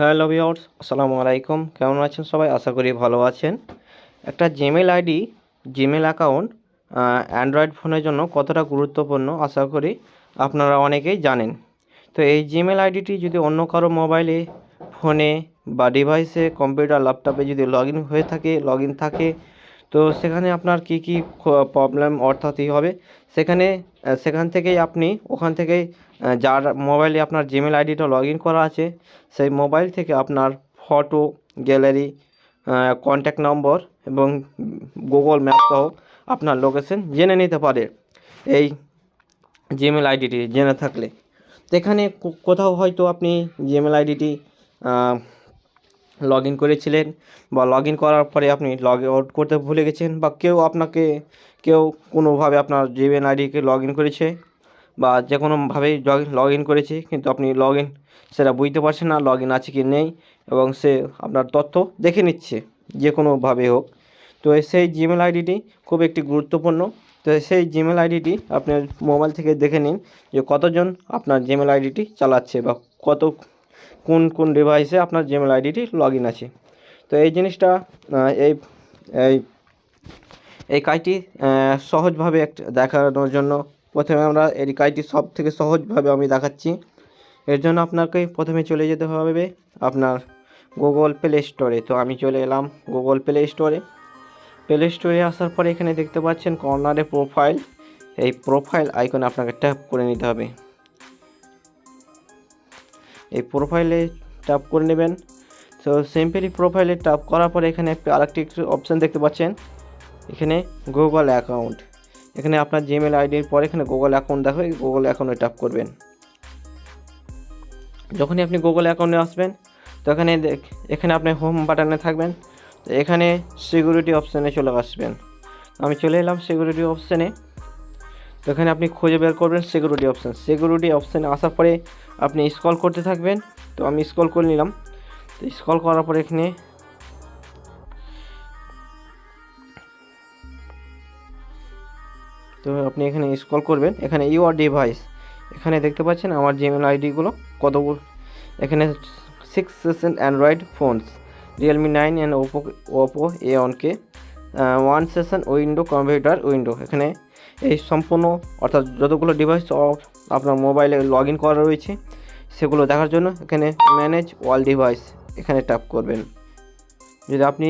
Hello viewers আসসালামু আলাইকুম। কেমন আছেন সবাই? আশা করি ভালো আছেন। একটা Gmail ID Gmail account Android ফোনের জন্য কতটা গুরুত্বপূর্ণ, আশা করি আপনারা অনেকেই জানেন। তো এই জিমেল আইডিটি যদি অন্য কারও মোবাইলে ফোনে বা ডিভাইসে কম্পিউটার ল্যাপটপে যদি লগ হয়ে থাকে লগ থাকে তো সেখানে আপনার কি কি প্রবলেম অর্থাৎ ই হবে? সেখানে সেখান থেকেই আপনি, ওখান থেকেই যার মোবাইলে আপনার জিমেল আইডিটা লগ ইন করা আছে, সেই মোবাইল থেকে আপনার ফটো গ্যালারি কন্ট্যাক্ট নম্বর এবং গুগল ম্যাপ সহ আপনার লোকেশন জেনে নিতে পারে, এই জিমেল আইডিটি জেনে থাকলে। এখানে কোথাও হয়তো আপনি জিমেল আইডিটি লগ ইন করেছিলেন বা লগ ইন করার পরে আপনি লগ আউট করতে ভুলে গেছেন বা কেউ আপনাকে, কেউ কোনোভাবে আপনার জিমেল আইডিকে লগ ইন করেছে বা যে কোনোভাবেই লগ ইন করেছে কিন্তু আপনি লগ ইন সেটা বুঝতে পারছেন না লগ ইন আছে কি নেই এবং সে আপনার তথ্য দেখে নিচ্ছে, যে কোনোভাবে হোক। তো সেই জিমেল আইডিটি খুব একটি গুরুত্বপূর্ণ। তো সেই জিমেল আইডিটি আপনার মোবাইল থেকে দেখে নিন যে কতজন আপনার জিমেল আইডিটি চালাচ্ছে বা কত কোন কোন ডিভাইসে আপনার জিমেল আইডিটি লগ ইন আছে। তো এই জিনিসটা এই এই এই কাজটি সহজভাবে দেখানোর জন্য প্রথমে আমরা এই কাজটি সব থেকে সহজভাবে আমি দেখাচ্ছি। এর জন্য আপনাকে প্রথমে চলে যেতে হবে আপনার গুগল প্লে স্টোরে তো আমি চলে এলাম গুগল প্লে স্টোরে প্লে স্টোরে আসার পরে এখানে দেখতে পাচ্ছেন কর্নারে প্রোফাইল এই প্রোফাইল আইকনে আপনাকে ট্যাপ করে নিতে হবে। এই প্রোফাইলে ট্যাপ করে নেবেন। তো সিম্পলি প্রোফাইলে ট্যাপ করার পরে এখানে একটা আরেকটি অপশান দেখতে পাচ্ছেন। এখানে গুগল অ্যাকাউন্ট এখানে আপনার জিমেল আইডির পরে এখানে গুগল অ্যাকাউন্ট দেখাবে গুগল অ্যাকাউন্টে ট্যাপ করবেন। যখনই আপনি গুগল অ্যাকাউন্টে আসবেন তো এখানে দেখ- এখানে আপনি হোম বাটনে থাকবেন। তো এখানে সিকিউরিটি অপশানে চলে আসবেন। আমি চলে এলাম সিকিউরিটি অপশানে তো এখানে আপনি খুঁজে বের করবেন সিকিউরিটি অপশান সিকিউরিটি অপশানে আসার পরে আপনি স্ক্রল করতে থাকবেন। তো আমি স্ক্রল করে নিলাম। তো স্ক্রল করার পরে এখানে তো আপনি এখানে স্ক্রল করবেন। এখানে ইউর ডিভাইস এখানে দেখতে পাচ্ছেন আমার জিমেল আইডিগুলো কতগুলো এখানে six session Android phones Realme nine and Oppo Oppo A one K one session window computer window এখানে এই সম্পূর্ণ, অর্থাৎ যতগুলো ডিভাইস আপনার মোবাইলে লগ ইন করা রয়েছে, সেগুলো দেখার জন্য এখানে ম্যানেজ ওয়াল ডিভাইস এখানে ট্যাপ করবেন। যদি আপনি,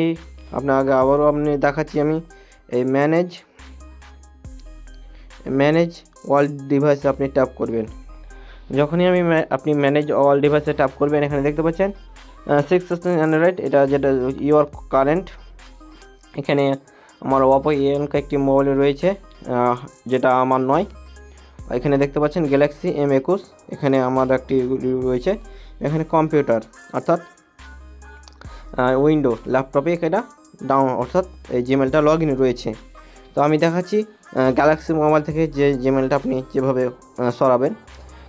আপনাকে আবারও আপনি দেখাচ্ছি আমি, এই ম্যানেজ ম্যানেজ অল ডিভাইস আপনি ট্যাপ করবেন। যখনই আমি আপনি ম্যানেজ অল ডিভাইসে ট্যাপ করবেন, এখানে দেখতে পাচ্ছেন সিক্স অ্যান্ড্রয়েড এটা যেটা ইউর কারেন্ট এখানে আমার ওপো এনকে একটি মোবাইল রয়েছে যেটা আমার নয়। এখানে দেখতে পাচ্ছেন গ্যালাক্সি এম একুশ, এখানে আমার একটি রয়েছে, এখানে কম্পিউটার অর্থাৎ উইন্ডো ল্যাপটপে এটা ডাউন অর্থাৎ এই জিমেলটা লগ ইন রয়েছে। তো আমি দেখাচ্ছি গ্যালাক্সি মোবাইল থেকে যে জিমেলটা আপনি যেভাবে সরাবেন।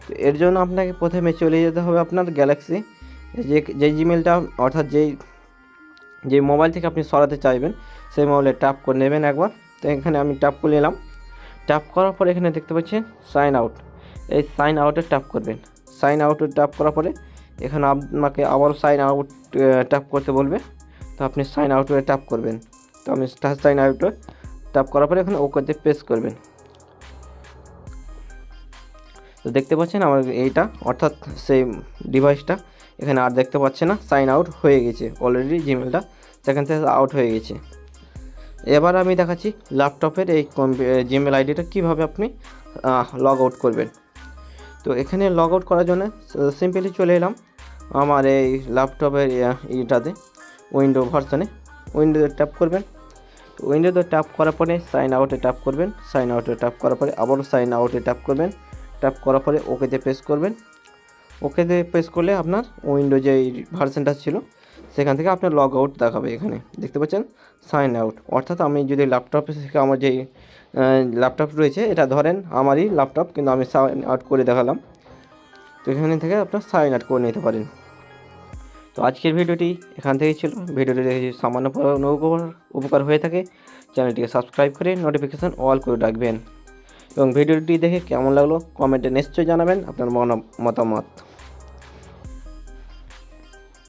তো এর জন্য আপনাকে প্রথমে চলে যেতে হবে আপনার গ্যালাক্সি যে যে জিমেলটা অর্থাৎ যেই, যে মোবাইল থেকে আপনি সরাতে চাইবেন সেই মোবাইলে ট্যাপ করে নেবেন একবার। তো এখানে আমি ট্যাপ করে নিলাম। ট্যাপ করার পরে এখানে দেখতে পাচ্ছেন সাইন আউট এই সাইন আউটে ট্যাপ করবেন। সাইন আউটে ট্যাপ করার পরে এখানে আপনাকে আবারও সাইন আউট ট্যাপ করতে বলবে। তো আপনি সাইন আউটে ট্যাপ করবেন। তো আমি সাইন আউটে ট্যাপ করার পরে এখানে ওকেতে প্রেস করবেন। তো দেখতে পাচ্ছেন আমার এইটা, অর্থাৎ সেই ডিভাইসটা এখানে আর দেখতে পাচ্ছে না সাইন আউট হয়ে গেছে। অলরেডি জিমেলটা সেখান থেকে আউট হয়ে গেছে। এবার আমি দেখাচ্ছি ল্যাপটপের এই জিমেল আইডিটা কীভাবে আপনি লগ আউট করবেন। তো এখানে লগ আউট করার জন্য সিম্পলি চলে এলাম আমার এই ল্যাপটপের ইটাতে উইন্ডো ভার্সনে উইন্ডোতে ট্যাপ করবেন। উইন্ডোতে ট্যাপ করার পরে সাইন আউটে ট্যাপ করবেন। সাইন আউটে ট্যাপ করার পরে আবারও সাইন আউটে ট্যাপ করবেন। ট্যাপ করার পরে ওকেতে প্রেস করবেন। ওকেতে প্রেস করলে আপনার উইন্ডো যে ভার্সনটা ছিল সেখান থেকে আপনার লগ আউট দেখাবে এখানে। দেখতে পাচ্ছেন? সাইন আউট অর্থাৎ আমি যদি ল্যাপটপে থেকে আমার যে ল্যাপটপ রয়েছে, এটা ধরেন আমারই ল্যাপটপ কিন্তু আমি সাইন আউট করে দেখালাম। তো এখানে থেকে আপনার সাইন আউট করে নিতে পারেন। তো আজকের ভিডিওটি এখান থেকেই ছিল। ভিডিওটি দেখে সামান্য উপকার হয়ে থাকে, চ্যানেলটিকে সাবস্ক্রাইব করে নোটিফিকেশান অল করে রাখবেন। এবং ভিডিওটি দেখে কেমন লাগল কমেন্টে নিশ্চয়ই জানাবেন আপনার মতামত।